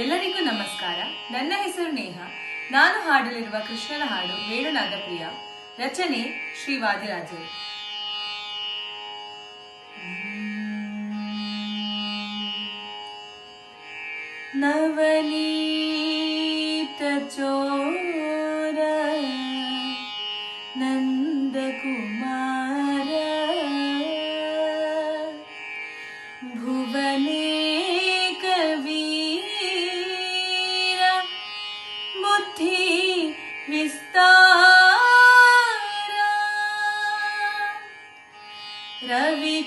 ಎಲ್ಲರಿಗೂ ನಮಸ್ಕಾರ ನನ್ನ ಹೆಸರು ನೇಹಾ ನಾನು ಹಾಡಲಿರುವ ಕೃಷ್ಣ ಲಹಾರಿ ವೇಣಾಗದ ಪ್ರಿಯ ರಚನೆ ಶ್ರೀ ವಾದಿರಾಜ ನವನೀಪ್ತಜೋರ ನಂದಕುಮಾರ ಭುವನೇ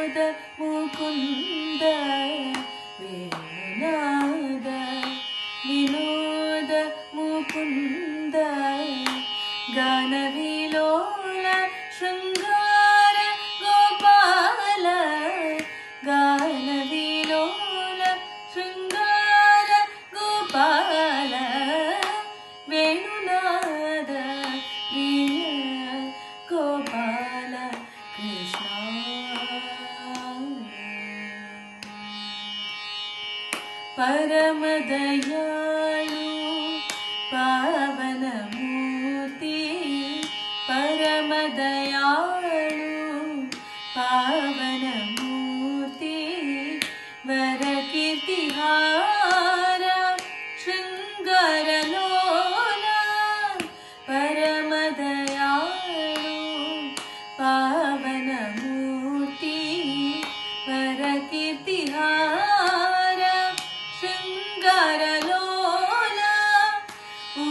ഗോവിന്ദ മുകുന്ദ വേണുനാഥ വിനോദ മുകുന്ദ ഗാനവീ परमदयाय पावनमूर्ति परमदया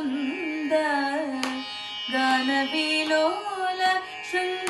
सुन्दर गानवीलोल शृङ्ग